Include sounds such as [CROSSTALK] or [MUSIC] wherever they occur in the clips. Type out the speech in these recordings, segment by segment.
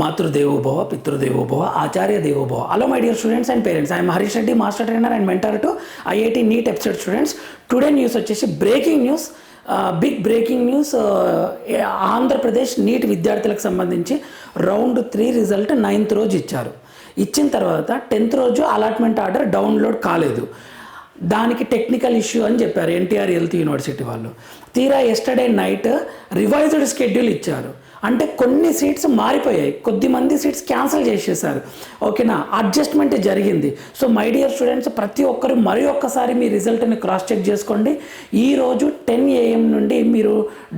మాతృదేవోభవ పితృదేవోభవ ఆచార్య దేవోభవ. Hello my dear students and parents I'm Harish Reddy master trainer and mentor to IIT NEET episode students today news వచ్చేసి breaking news big breaking news Andhra Pradesh NEET విద్యార్థులకు సంబంధించి round three result ninth రోజు ఇచ్చారు. ఇచ్చిన తర్వాత tenth రోజు allotment order download కాలేదు. దానికి టెక్నికల్ ఇష్యూ అని చెప్పారు ఎన్టీఆర్ హెల్త్ యూనివర్సిటీ వాళ్ళు. తీరా ఎస్టర్డే నైట్ రివైజ్డ్ స్కెడ్యూల్ ఇచ్చారు. అంటే కొన్ని సీట్స్ మారిపోయాయి. కొద్ది మంది సీట్స్ క్యాన్సిల్ చేసేసారు. ఓకేనా అడ్జస్ట్మెంట్ జరిగింది. సో మై డియర్ స్టూడెంట్స్ ప్రతి ఒక్కరు మరి ఒక్కసారి మీ రిజల్ట్ని క్రాస్ చెక్ చేసుకోండి. ఈరోజు టెన్ ఏఎం నుండి మీరు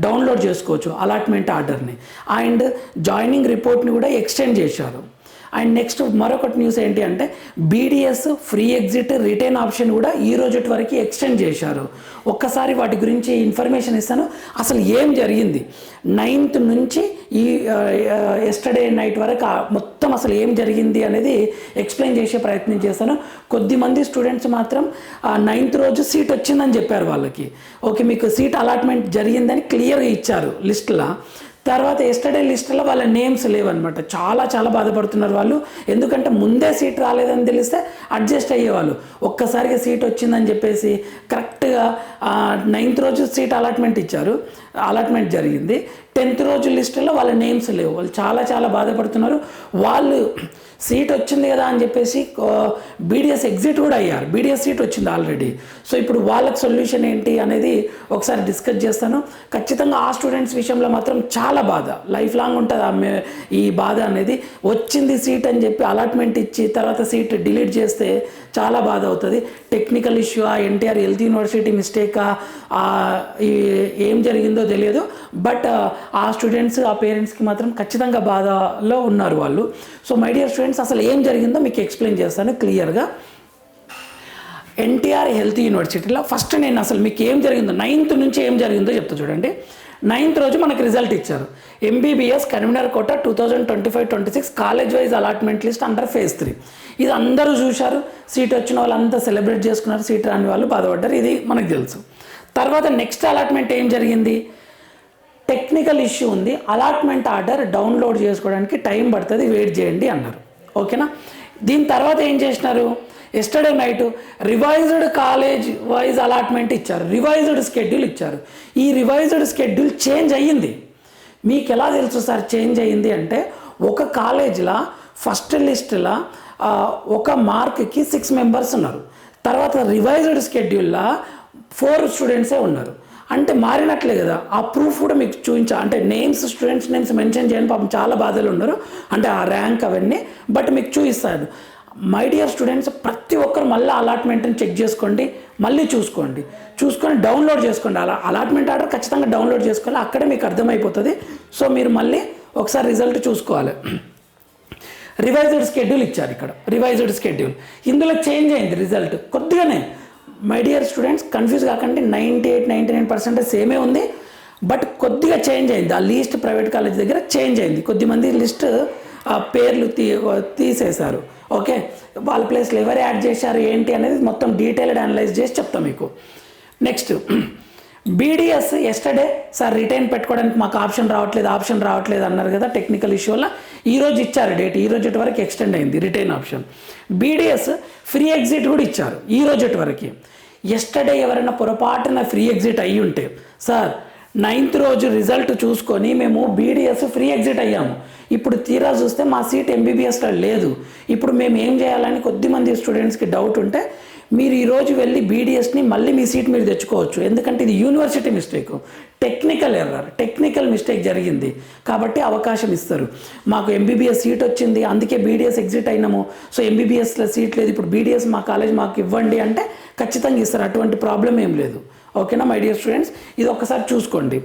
డౌన్లోడ్ చేసుకోవచ్చు అలాట్మెంట్ ఆర్డర్ని. అండ్ జాయినింగ్ రిపోర్ట్ని కూడా ఎక్స్టెండ్ చేశారు. అండ్ నెక్స్ట్ మరొకటి న్యూస్ ఏంటి అంటే BDS free exit retain option కూడా ఈ రోజు వరకు ఎక్స్టెండ్ చేశారు. ఒక్కసారి వాటి గురించి ఇన్ఫర్మేషన్ ఇస్తాను. అసలు ఏం జరిగింది? నైన్త్ నుంచి ఈ ఎస్టర్డే నైట్ వరకు మొత్తం అసలు ఏం జరిగింది అనేది ఎక్స్ప్లెయిన్ చేసే ప్రయత్నం చేస్తాను. కొద్దిమంది స్టూడెంట్స్ మాత్రం నైన్త్ రోజు సీట్ వచ్చిందని చెప్పారు వాళ్ళకి. ఓకే మీకు సీట్ అలాట్మెంట్ జరిగిందని క్లియర్గా ఇచ్చారు లిస్ట్లో. తర్వాత ఎస్టర్డే లిస్టులో వాళ్ళ నేమ్స్ లేవన్నమాట. చాలా చాలా బాధపడుతున్నారు వాళ్ళు. ఎందుకంటే ముందే సీట్ రాలేదని తెలిస్తే అడ్జస్ట్ అయ్యేవాళ్ళు. ఒక్కసారిగా సీట్ వచ్చిందని చెప్పేసి కరెక్ట్గా నైన్త్ రోజు సీట్ అలాట్మెంట్ ఇచ్చారు. అలాట్మెంట్ జరిగింది. టెన్త్ రోజు లిస్టులో వాళ్ళ నేమ్స్ లేవు. వాళ్ళు చాలా చాలా బాధపడుతున్నారు. వాళ్ళు సీట్ వచ్చింది కదా అని చెప్పేసి బీడిఎస్ ఎగ్జిట్ కూడా అయ్యారు. బీడిఎస్ సీట్ వచ్చింది ఆల్రెడీ సో ఇప్పుడు వాళ్ళకి సొల్యూషన్ ఏంటి అనేది ఒకసారి డిస్కస్ చేస్తాను. ఖచ్చితంగా ఆ స్టూడెంట్స్ విషయంలో మాత్రం చాలా బాధ. లైఫ్ లాంగ్ ఉంటుంది ఆమె ఈ బాధ అనేది. వచ్చింది సీట్ అని చెప్పి అలాట్మెంట్ ఇచ్చి తర్వాత సీట్ డిలీట్ చేస్తే చాలా బాధ అవుతుంది. టెక్నికల్ ఇష్యూ ఆ ఎన్టీఆర్ హెల్త్ యూనివర్సిటీ మిస్టేకా ఏం జరిగిందో తెలియదు. బట్ ఆ స్టూడెంట్స్ ఆ పేరెంట్స్కి మాత్రం ఖచ్చితంగా బాధలో ఉన్నారు వాళ్ళు. సో మై డియర్ స్టూడెంట్స్ అసలు ఏం జరిగిందో మీకు ఎక్స్ప్లెయిన్ చేస్తాను క్లియర్గా. ఎన్టీఆర్ హెల్త్ యూనివర్సిటీలో ఫస్ట్ నేను అసలు మీకు ఏం జరిగిందో నైన్త్ నుంచి ఏం జరిగిందో చెప్తా చూడండి. నైన్త్ రోజు మనకి రిజల్ట్ ఇచ్చారు. MBBS convener quota two thousand twenty five twenty six college wise allotment list under phase three ఇది అందరూ చూశారు. సీట్ వచ్చిన వాళ్ళంతా సెలబ్రేట్ చేసుకున్నారు. సీట్ రాని వాళ్ళు బాధపడ్డారు. ఇది మనకు తెలుసు. తర్వాత నెక్స్ట్ అలాట్మెంట్ ఏం జరిగింది? టెక్నికల్ ఇష్యూ ఉంది. అలాట్మెంట్ ఆర్డర్ డౌన్లోడ్ చేసుకోవడానికి టైం పడుతుంది. వెయిట్ చేయండి అన్నారు. ఓకేనా? దీని తర్వాత ఏం చేసినారు? Yesterday night revised college wise allotment ఇచ్చారు. రివైజ్డ్ స్కెడ్యూల్ ఇచ్చారు. ఈ రివైజ్డ్ స్కెడ్యూల్ చేంజ్ అయ్యింది. మీకు ఎలా తెలుసు సార్ చేంజ్ అయ్యింది అంటే ఒక కాలేజ్లో ఫస్ట్ లిస్ట్లో ఒక మార్క్కి సిక్స్ మెంబర్స్ ఉన్నారు. తర్వాత రివైజ్డ్ స్కెడ్యూల్లో ఫోర్ స్టూడెంట్సే ఉన్నారు. అంటే మారినట్లే కదా ఆ ప్రూఫ్ కూడా మీకు చూపించా అంటే నేమ్స్ స్టూడెంట్స్ నేమ్స్ మెన్షన్ చేయని పాపం చాలా బాధలు ఉన్నారు. అంటే ఆ ర్యాంక్ అవన్నీ బట్ మీకు చూపిస్తారు మై డియర్ స్టూడెంట్స్ ప్రతి ఒక్కరు మళ్ళీ అలాట్మెంట్ని చెక్ చేసుకోండి మళ్ళీ చూసుకోండి. చూసుకొని డౌన్లోడ్ చేసుకోండి. అలా అలాట్మెంట్ ఆర్డర్ ఖచ్చితంగా డౌన్లోడ్ చేసుకోవాలి. అక్కడే మీకు అర్థమైపోతుంది. సో మీరు మళ్ళీ ఒకసారి రిజల్ట్ చూసుకోవాలి. రివైజ్డ్ స్కెడ్యూల్ ఇచ్చారు ఇక్కడ. Revised schedule. ఇందులో చేంజ్ అయింది రిజల్ట్. కొద్దిగానే. మై డియర్ స్టూడెంట్స్ కన్ఫ్యూజ్ కాకండి ninety eight ninety nine percentage సేమే ఉంది. బట్ కొద్దిగా చేంజ్ అయింది. ఆ లీస్ట్ ప్రైవేట్ కాలేజ్ దగ్గర చేంజ్ అయింది. కొద్దిమంది లిస్ట్ ఆ పేర్లు తీ తీసేశారు. ఓకే వాళ్ళ ప్లేస్లో ఎవరు యాడ్ చేశారు ఏంటి అనేది మొత్తం డీటెయిల్డ్ అనలైజ్ చేసి చెప్తాం మీకు. Next BDS yesterday sir retain పెట్టుకోవడానికి మాకు ఆప్షన్ రావట్లేదు ఆప్షన్ రావట్లేదు అన్నారు కదా టెక్నికల్ ఇష్యూ వల్ల ఈరోజు ఇచ్చారు డేట్ ఈ రోజు వరకు ఎక్స్టెండ్ అయింది retain option BDS free exit కూడా ఇచ్చారు ఈ రోజు వరకు. ఎస్టర్డే ఎవరైనా పొరపాటున ఫ్రీ ఎగ్జిట్ అయ్యి ఉంటే సార్ నైన్త్ రోజు రిజల్ట్ చూసుకొని మేము బీడిఎస్ ఫ్రీ ఎగ్జిట్ అయ్యాము. ఇప్పుడు తీరా చూస్తే మా సీట్ ఎంబీబీఎస్లో లేదు. ఇప్పుడు మేము ఏం చేయాలని కొద్దిమంది స్టూడెంట్స్కి డౌట్ ఉంటే మీరు ఈరోజు వెళ్ళి బీడిఎస్ని మళ్ళీ మీ సీట్ మీరు తెచ్చుకోవచ్చు. ఎందుకంటే ఇది university mistake. Technical error. Technical mistake జరిగింది. కాబట్టి అవకాశం ఇస్తారు. మాకు ఎంబీబీఎస్ సీట్ వచ్చింది. అందుకే బీడిఎస్ ఎగ్జిట్ అయినాము. సో ఎంబీబీఎస్లో సీట్ లేదు. ఇప్పుడు బీడిఎస్ మా కాలేజ్ మాకు ఇవ్వండి అంటే ఖచ్చితంగా ఇస్తారు. అటువంటి ప్రాబ్లం ఏం లేదు. ఓకేనా మై డియర్ స్టూడెంట్స్? ఇది ఒక్కసారి చూసుకోండి.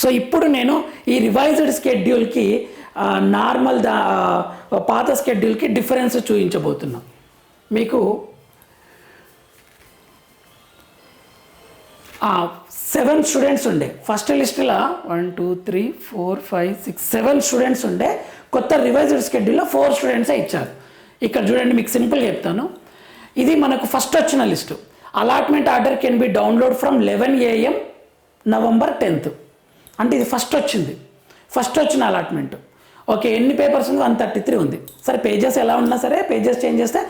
సో ఇప్పుడు నేను ఈ రివైజ్డ్ స్కెడ్యూల్కి నార్మల్ దా పాత స్కెడ్యూల్కి డిఫరెన్స్ చూపించబోతున్నాను మీకు సెవెన్ స్టూడెంట్స్ ఉండే. ఫస్ట్ లిస్ట్లో one two three four five six seven students ఉండే. కొత్త రివైజ్డ్ షెడ్యూల్లో ఫోర్ స్టూడెంట్సే ఇచ్చారు. ఇక్కడ చూడండి మీకు సింపుల్గా చెప్తాను. ఇది మనకు ఫస్ట్ వచ్చిన list allotment order can be download from eleven AM November tenth అంటే ఇది ఫస్ట్ వచ్చింది. ఫస్ట్ వచ్చిన అలాట్మెంట్ ఓకే ఎన్ని పేపర్స్ ఉందో వన్ థర్టీ త్రీ ఉంది. సరే పేజెస్ ఎలా ఉన్నా సరే పేజెస్ చేంజ్ చేస్తే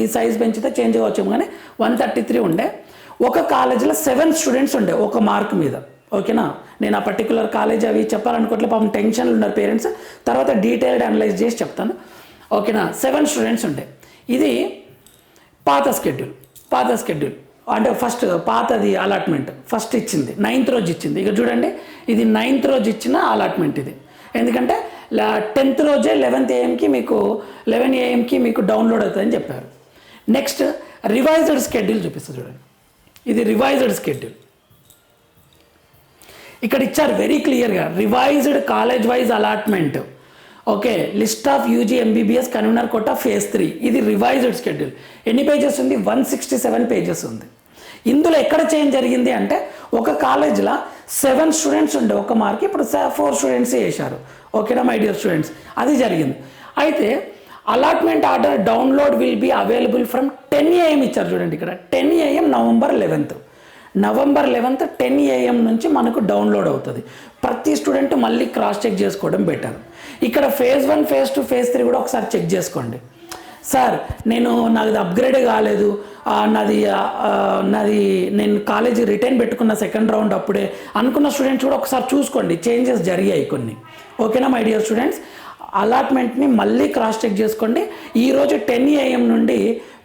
ఈ సైజ్ పెంచితే చేంజ్ అవ్వచ్చు కానీ వన్ థర్టీ త్రీ ఉండే. ఒక కాలేజీలో సెవెన్ స్టూడెంట్స్ ఉండే ఒక మార్క్ మీద. ఓకేనా? నేను ఆ పర్టికులర్ కాలేజ్ అవి చెప్పాలనుకోవట్లే పాపం టెన్షన్లు ఉన్నారు పేరెంట్స్. తర్వాత డీటెయిల్డ్ అనలైజ్ చేసి చెప్తాను. ఓకేనా? సెవెన్ స్టూడెంట్స్ ఉండే. ఇది పాత స్కెడ్యూల్ పాత స్కెడ్యూల్ అంటే ఫస్ట్ పాతది అలాట్మెంట్ ఫస్ట్ ఇచ్చింది. నైన్త్ రోజు ఇచ్చింది. ఇక చూడండి. ఇది నైన్త్ రోజు ఇచ్చిన అలాట్మెంట్ ఇది. ఎందుకంటే టెన్త్ రోజే లెవెన్త్ ఏఎంకి మీకు లెవెన్ ఏఎంకి మీకు డౌన్లోడ్ అవుతుందని చెప్పారు. నెక్స్ట్ రివైజ్డ్ స్కెడ్యూల్ చూపిస్తుంది చూడండి. ఇది రివైజ్డ్ స్కెడ్యూల్ ఇక్కడ ఇచ్చారు వెరీ క్లియర్గా revised college wise allotment okay list of UG MBBS convener quota phase three ఇది రివైజ్డ్ స్కెడ్యూల్ ఎన్ని పేజెస్ ఉంది? వన్ సిక్స్టీ సెవెన్ పేజెస్ ఉంది. ఇందులో ఎక్కడ చేంజ్ జరిగింది అంటే ఒక కాలేజ్లో సెవెన్ స్టూడెంట్స్ ఉండే ఒక మార్క్ ఇప్పుడు ఫోర్ స్టూడెంట్స్ వేశారు ఓకేనా మై డియర్ స్టూడెంట్స్ అది జరిగింది. అయితే allotment order download will be available from ten AM ఇచ్చారు చూడండి ఇక్కడ. Ten AM November eleventh. November eleventh ten AM నుంచి మనకు డౌన్లోడ్ అవుతుంది. ప్రతి స్టూడెంట్ మళ్ళీ క్రాస్ చెక్ చేసుకోవడం బెటర్. ఇక్కడ phase one phase two phase three కూడా ఒకసారి చెక్ చేసుకోండి. సార్ నేను నాది అప్గ్రేడ్ కాలేదు. నాది నాది నేను కాలేజీ రిటర్న్ పెట్టుకున్న సెకండ్ రౌండ్ అప్పుడే అనుకున్న స్టూడెంట్స్ కూడా ఒకసారి చూసుకోండి. చేంజెస్ జరిగాయి కొన్ని. ఓకేనా మై డియర్ స్టూడెంట్స్? అలాట్మెంట్ని మళ్ళీ క్రాస్ చెక్ చేసుకోండి. ఈరోజు టెన్ ఏఎం నుండి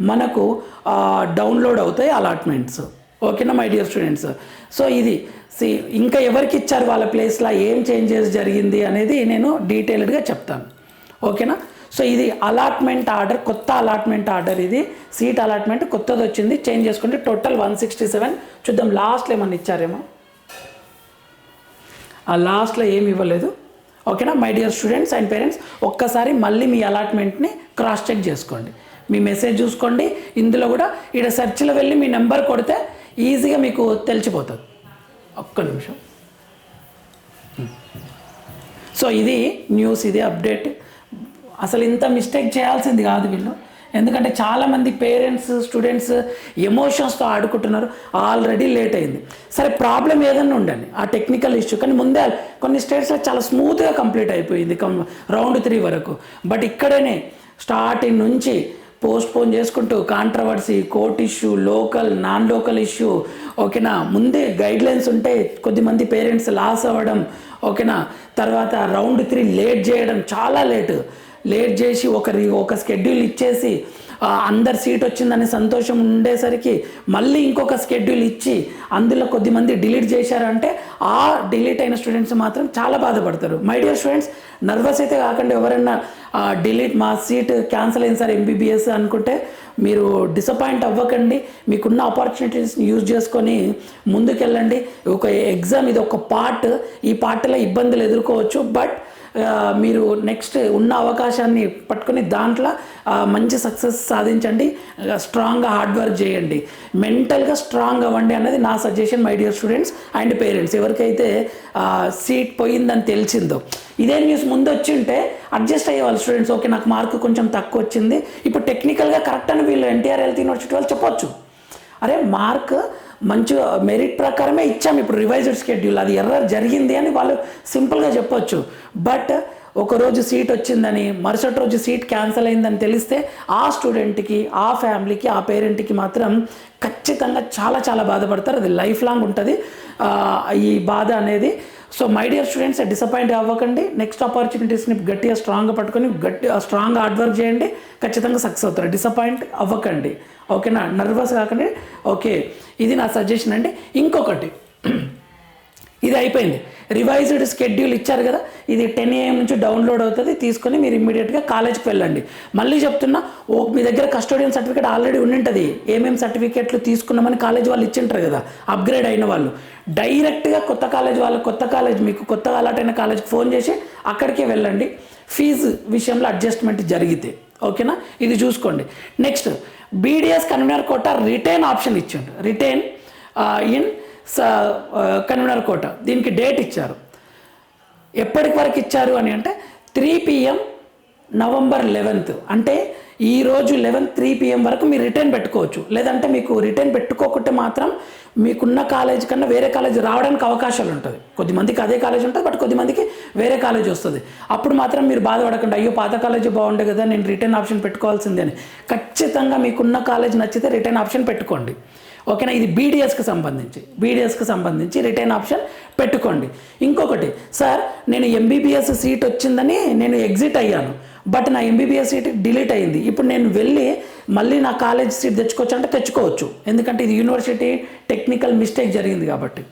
మనకు డౌన్లోడ్ అవుతాయి అలాట్మెంట్స్. ఓకేనా మై డియర్ స్టూడెంట్స్? సో ఇది సి ఇంకా ఎవరికి ఇచ్చారు వాళ్ళ ప్లేస్లో ఏం చేంజెస్ జరిగింది అనేది నేను డీటెయిల్డ్గా చెప్తాను. ఓకేనా? సో ఇది అలాట్మెంట్ ఆర్డర్ కొత్త అలాట్మెంట్ ఆర్డర్ ఇది. సీట్ అలాట్మెంట్ కొత్తది వచ్చింది చేంజ్ చేసుకుంటే టోటల్ వన్ సిక్స్టీ సెవెన్. చూద్దాం లాస్ట్లో ఏమన్నా ఇచ్చారేమో? ఆ లాస్ట్లో ఏమి ఇవ్వలేదు. ఓకేనా? My dear students and parents ఒక్కసారి మళ్ళీ మీ అలాట్మెంట్ని క్రాస్ చెక్ చేసుకోండి. మీ మెసేజ్ చూసుకోండి. ఇందులో కూడా ఇక్కడ సెర్చ్లో వెళ్ళి మీ నెంబర్ కొడితే ఈజీగా మీకు తెలిసిపోతుంది. ఒక్క నిమిషం. సో ఇది న్యూస్ ఇది అప్డేట్ అసలు ఇంత మిస్టేక్ చేయాల్సింది కాదు వీళ్ళు. ఎందుకంటే చాలామంది పేరెంట్స్ స్టూడెంట్స్ ఎమోషన్స్తో ఆడుకుంటున్నారు. ఆల్రెడీ లేట్ అయింది. సరే ప్రాబ్లం ఏదన్నా ఉండండి. ఆ టెక్నికల్ ఇష్యూ. కానీ ముందే కొన్ని స్టేట్స్లో చాలా స్మూత్గా కంప్లీట్ అయిపోయింది. రౌండ్ త్రీ వరకు. బట్ ఇక్కడనే స్టార్టింగ్ నుంచి పోస్ట్పోన్ చేసుకుంటూ controversy court issue local non local issue ఓకేనా? ముందే గైడ్లైన్స్ ఉంటే కొద్దిమంది పేరెంట్స్ లాస్ అవ్వడం ఓకేనా? తర్వాత రౌండ్ త్రీ లేట్ చేయడం చాలా లేటు. లేట్ చేసి ఒకరి ఒక స్కెడ్యూల్ ఇచ్చేసి అందరి సీట్ వచ్చిందనే సంతోషం ఉండేసరికి మళ్ళీ ఇంకొక స్కెడ్యూల్ ఇచ్చి అందులో కొద్దిమంది డిలీట్ చేశారంటే ఆ డిలీట్ అయిన స్టూడెంట్స్ మాత్రం చాలా బాధపడతారు. మై డియర్ స్టూడెంట్స్ నర్వస్ అయితే కాకుండా. ఎవరైనా డిలీట్ మా సీట్ క్యాన్సిల్ అయింది సార్ ఎంబీబీఎస్ అనుకుంటే మీరు డిసప్పాయింట్ అవ్వకండి. మీకున్న ఆపర్చునిటీస్ని యూజ్ చేసుకొని ముందుకెళ్ళండి. ఒక ఎగ్జామ్ ఇది ఒక పార్ట్ ఈ పార్ట్లో ఇబ్బందులు ఎదుర్కోవచ్చు. బట్ మీరు నెక్స్ట్ ఉన్న అవకాశాన్ని పట్టుకుని దాంట్లో మంచి సక్సెస్ సాధించండి స్ట్రాంగ్గా హార్డ్ వర్క్ చేయండి. మెంటల్గా స్ట్రాంగ్ అవ్వండి అన్నది నా suggestion my dear students and parents ఎవరికైతే సీట్ పోయిందని తెలిసిందో. ఇదే న్యూస్ ముందు వచ్చి ఉంటే అడ్జస్ట్ అయ్యేవాళ్ళు స్టూడెంట్స్ ఓకే నాకు మార్క్ కొంచెం తక్కువ వచ్చింది ఇప్పుడు టెక్నికల్గా కరెక్ట్ అని వీళ్ళు ఎన్టీఆర్ హెల్త్ యూనివర్సిటీ వాళ్ళు చెప్పొచ్చు. అరే మార్క్ మంచి మెరిట్ ప్రకారమే ఇచ్చాము ఇప్పుడు రివైజ్డ్ షెడ్యూల్ అది ఎర్రర్ జరిగింది అని వాళ్ళు సింపుల్గా చెప్పొచ్చు. బట్ ఒకరోజు సీట్ వచ్చిందని మరుసటి రోజు సీట్ క్యాన్సిల్ అయిందని తెలిస్తే ఆ స్టూడెంట్కి ఆ ఫ్యామిలీకి ఆ పేరెంట్కి మాత్రం ఖచ్చితంగా చాలా చాలా బాధపడతారు. అది లైఫ్ లాంగ్ ఉంటుంది ఈ బాధ అనేది. So my dear students disappoint అవ్వకండి. నెక్స్ట్ ఆపర్చునిటీస్ని గట్టిగా స్ట్రాంగ్గా పట్టుకొని గట్టి స్ట్రాంగ్ హార్డ్ వర్క్ చేయండి. ఖచ్చితంగా సక్సెస్ అవుతారు. డిసప్పాయింట్ అవ్వకండి. ఓకేనా నర్వస్ కాకండి. ఓకే ఇది నా సజెషన్ అండి. ఇంకొకటి ఇది అయిపోయింది. రివైజ్డ్ స్కెడ్యూల్ ఇచ్చారు కదా ఇది టెన్ ఏఎం నుంచి డౌన్లోడ్ అవుతుంది. తీసుకొని మీరు ఇమ్మీడియట్గా కాలేజ్కి వెళ్ళండి. మళ్ళీ చెప్తున్నా ఓ మీ దగ్గర కస్టోడియన్ సర్టిఫికేట్ ఆల్రెడీ ఉండింటుంది. ఏమేమి సర్టిఫికేట్లు తీసుకున్నామని కాలేజ్ వాళ్ళు ఇచ్చింటారు కదా అప్గ్రేడ్ అయిన వాళ్ళు. డైరెక్ట్గా కొత్త కాలేజ్ వాళ్ళు కొత్త కాలేజ్ మీకు కొత్తగా అలాట్ అయిన కాలేజ్కి ఫోన్ చేసి అక్కడికే వెళ్ళండి. ఫీజు విషయంలో అడ్జస్ట్మెంట్ జరిగితే. ఓకేనా? ఇది చూసుకోండి. Next BDS convener quota retain option ఇచ్చిండు. రిటైన్ ఇన్ కన్వీనర్ కోట దీనికి డేట్ ఇచ్చారు. ఎప్పటికి వరకు ఇచ్చారు అని అంటే త్రీ పిఎం నవంబర్ లెవెన్త్ అంటే ఈ రోజు లెవెన్ త్రీ పిఎం వరకు మీరు రిటర్న్ పెట్టుకోవచ్చు. లేదంటే మీకు రిటర్న్ పెట్టుకోకుంటే మాత్రం మీకున్న కాలేజ్ కన్నా వేరే కాలేజ్ రావడానికి అవకాశాలు ఉంటుంది. కొద్దిమందికి అదే కాలేజ్ ఉంటుంది బట్ కొద్దిమందికి వేరే కాలేజ్ వస్తుంది. అప్పుడు మాత్రం మీరు బాధపడకుండా. అయ్యో పాత కాలేజ్ బాగుండే కదా నేను రిటర్న్ ఆప్షన్ పెట్టుకోవాల్సిందే అని. ఖచ్చితంగా మీకున్న కాలేజ్ నచ్చితే రిటర్న్ ఆప్షన్ పెట్టుకోండి. ఓకేనా? ఇది బీడీఎస్కి సంబంధించి. బీడీఎస్కి సంబంధించి రిటర్న్ ఆప్షన్ పెట్టుకోండి. ఇంకొకటి సార్ నేను ఎంబీబీఎస్ సీట్ వచ్చిందని నేను ఎగ్జిట్ అయ్యాను. బట్ నా ఎంబీబీఎస్ సీట్ డిలీట్ అయింది. ఇప్పుడు నేను వెళ్ళి మళ్ళీ నా కాలేజ్ సీట్ తెచ్చుకోవచ్చు అంటే తెచ్చుకోవచ్చు. ఎందుకంటే ఇది యూనివర్సిటీ టెక్నికల్ మిస్టేక్ జరిగింది కాబట్టి.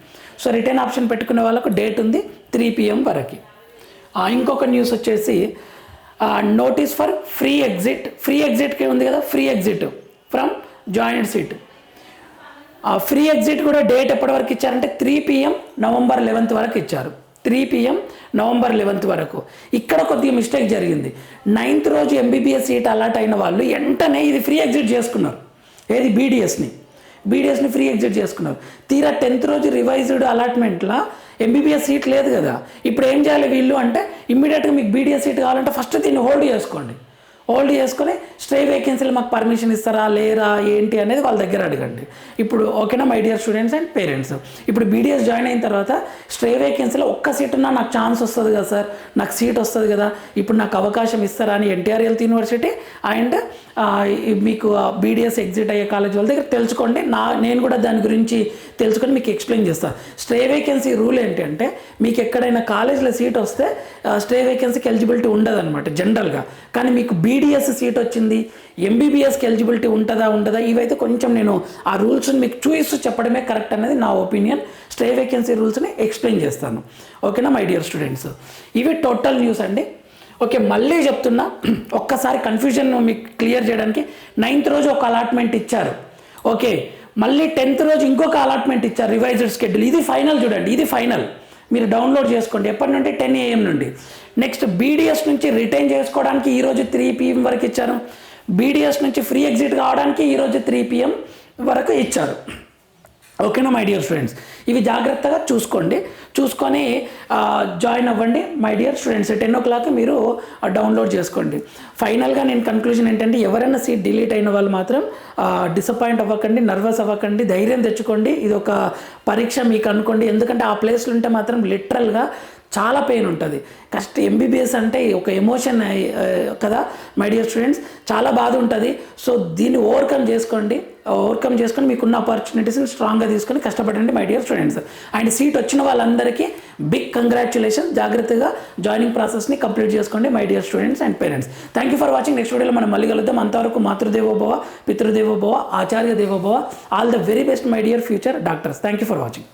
సో రిటర్న్ ఆప్షన్ పెట్టుకునే వాళ్ళకు డేట్ ఉంది త్రీ పిఎం వరకు. ఇంకొక న్యూస్ వచ్చేసి notice for free exit free ఎగ్జిట్కి ఉంది కదా free exit from joint seat ఆ ఫ్రీ ఎగ్జిట్ కూడా డేట్ ఎప్పటి వరకు ఇచ్చారంటే త్రీ పిఎం నవంబర్ లెవెన్త్ వరకు ఇచ్చారు. త్రీ పిఎం నవంబర్ లెవెన్త్ వరకు. ఇక్కడ కొద్దిగా మిస్టేక్ జరిగింది. నైన్త్ రోజు ఎంబీబీఎస్ సీట్ అలాట్ అయిన వాళ్ళు వెంటనే ఇది ఫ్రీ ఎగ్జిట్ చేసుకున్నారు. ఏది? బీడీఎస్ని బీడీఎస్ని ఫ్రీ ఎగ్జిట్ చేసుకున్నారు. తీరా టెన్త్ రోజు రివైజ్డ్ అలాట్మెంట్లో ఎంబీబీఎస్ సీట్ లేదు కదా. ఇప్పుడు ఏం చేయాలి వీళ్ళు అంటే ఇమ్మీడియట్గా మీకు బీడీఎస్ సీట్ కావాలంటే ఫస్ట్ దీన్ని హోల్డ్ చేసుకోండి. హోల్డ్ చేసుకొని స్ట్రే వేకెన్సీలు మాకు పర్మిషన్ ఇస్తారా లేరా ఏంటి అనేది వాళ్ళ దగ్గర అడగండి. ఇప్పుడు ఓకేనా my dear students and parents ఇప్పుడు బీడీఎస్ జాయిన్ అయిన తర్వాత స్ట్రే వేకెన్సీలో ఒక్క సీట్ ఉన్నా నాకు ఛాన్స్ వస్తుంది కదా సార్ నాకు సీట్ వస్తుంది కదా. ఇప్పుడు నాకు అవకాశం ఇస్తారా అని ఎన్టీఆర్ హెల్త్ యూనివర్సిటీ అండ్ మీకు బీడీఎస్ ఎగ్జిట్ అయ్యే కాలేజ్ వాళ్ళ దగ్గర తెలుసుకోండి. నా నేను కూడా దాని గురించి తెలుసుకొని మీకు ఎక్స్ప్లెయిన్ చేస్తాను స్ట్రే వేకెన్సీ రూల్ ఏంటి అంటే మీకు ఎక్కడైనా కాలేజ్లో సీట్ వస్తే స్ట్రే వేకెన్సీకి ఎలిజిబిలిటీ ఉండదు అనమాట జనరల్గా కానీ మీకు బీడీఎస్ సీట్ వచ్చింది. ఎంబీబీఎస్కి ఎలిజిబిలిటీ ఉంటుందా ఉండదా ఇవైతే కొంచెం నేను ఆ రూల్స్ని మీకు చూపిస్తూ చెప్పడమే కరెక్ట్ అనేది నా ఒపీనియన్. స్టే వేకెన్సీ రూల్స్ని ఎక్స్ప్లెయిన్ చేస్తాను. ఓకేనా మై డియర్ స్టూడెంట్స్? ఇవి టోటల్ న్యూస్ అండి. ఓకే మళ్ళీ చెప్తున్నా [CLEARS THROAT] ఒక్కసారి కన్ఫ్యూజన్ మీకు క్లియర్ చేయడానికి నైన్త్ రోజు ఒక అలాట్మెంట్ ఇచ్చారు. ఓకే మళ్ళీ టెన్త్ రోజు ఇంకొక అలాట్మెంట్ ఇచ్చారు రివైజ్డ్ షెడ్యూల్ ఇది ఫైనల్ చూడండి ఇది ఫైనల్ మీరు డౌన్లోడ్ చేసుకోండి. ఎప్పటి నుండి? టెన్ ఏఎం నుండి. నెక్స్ట్ బీడీఎస్ నుంచి రిటైన్ చేసుకోవడానికి ఈరోజు త్రీ పిఎం వరకు ఇచ్చారు బీడీఎస్ నుంచి ఫ్రీ ఎగ్జిట్ కావడానికి ఈరోజు త్రీ పిఎం వరకు ఇచ్చారు. ఓకేనా మై డియర్ స్టూడెంట్స్ ఇవి జాగ్రత్తగా చూసుకోండి. చూసుకొని జాయిన్ అవ్వండి my dear students ten o'clock మీరు డౌన్లోడ్ చేసుకోండి. ఫైనల్గా నేను కన్క్లూజన్ ఏంటంటే ఎవరైనా సీట్ డిలీట్ అయిన వాళ్ళు మాత్రం డిసప్పాయింట్ అవ్వకండి నర్వస్ అవ్వకండి ధైర్యం తెచ్చుకోండి. ఇది ఒక పరీక్ష మీకు అనుకోండి. ఎందుకంటే ఆ ప్లేస్లో ఉంటే మాత్రం లిటరల్గా చాలా పెయిన్ ఉంటుంది. కష్ట ఎంబీబీఎస్ అంటే ఒక ఎమోషన్ కదా మై డియర్ స్టూడెంట్స్ చాలా బాధ ఉంటుంది. సో దీన్ని ఓవర్కమ్ చేసుకోండి. ఓవర్కమ్ చేసుకొని మీకున్న ఆపర్చునిటీస్ని స్ట్రాంగ్గా తీసుకొని కష్టపడండి my dear students and seat వచ్చిన వాళ్ళందరికీ బిగ్ కంగ్రాచులేషన్ జాగ్రత్తగా జాయినింగ్ ప్రాసెస్ని కంప్లీట్ చేసుకోండి my dear students and parents thank you for watching next వీడియోలో మనం మళ్ళీ కలుద్దాం. అంతవరకు మాతృదేవోభవ పితృదేవోభవ ఆచార్య దేవోభవ. All the very best my dear future doctors thank you for watching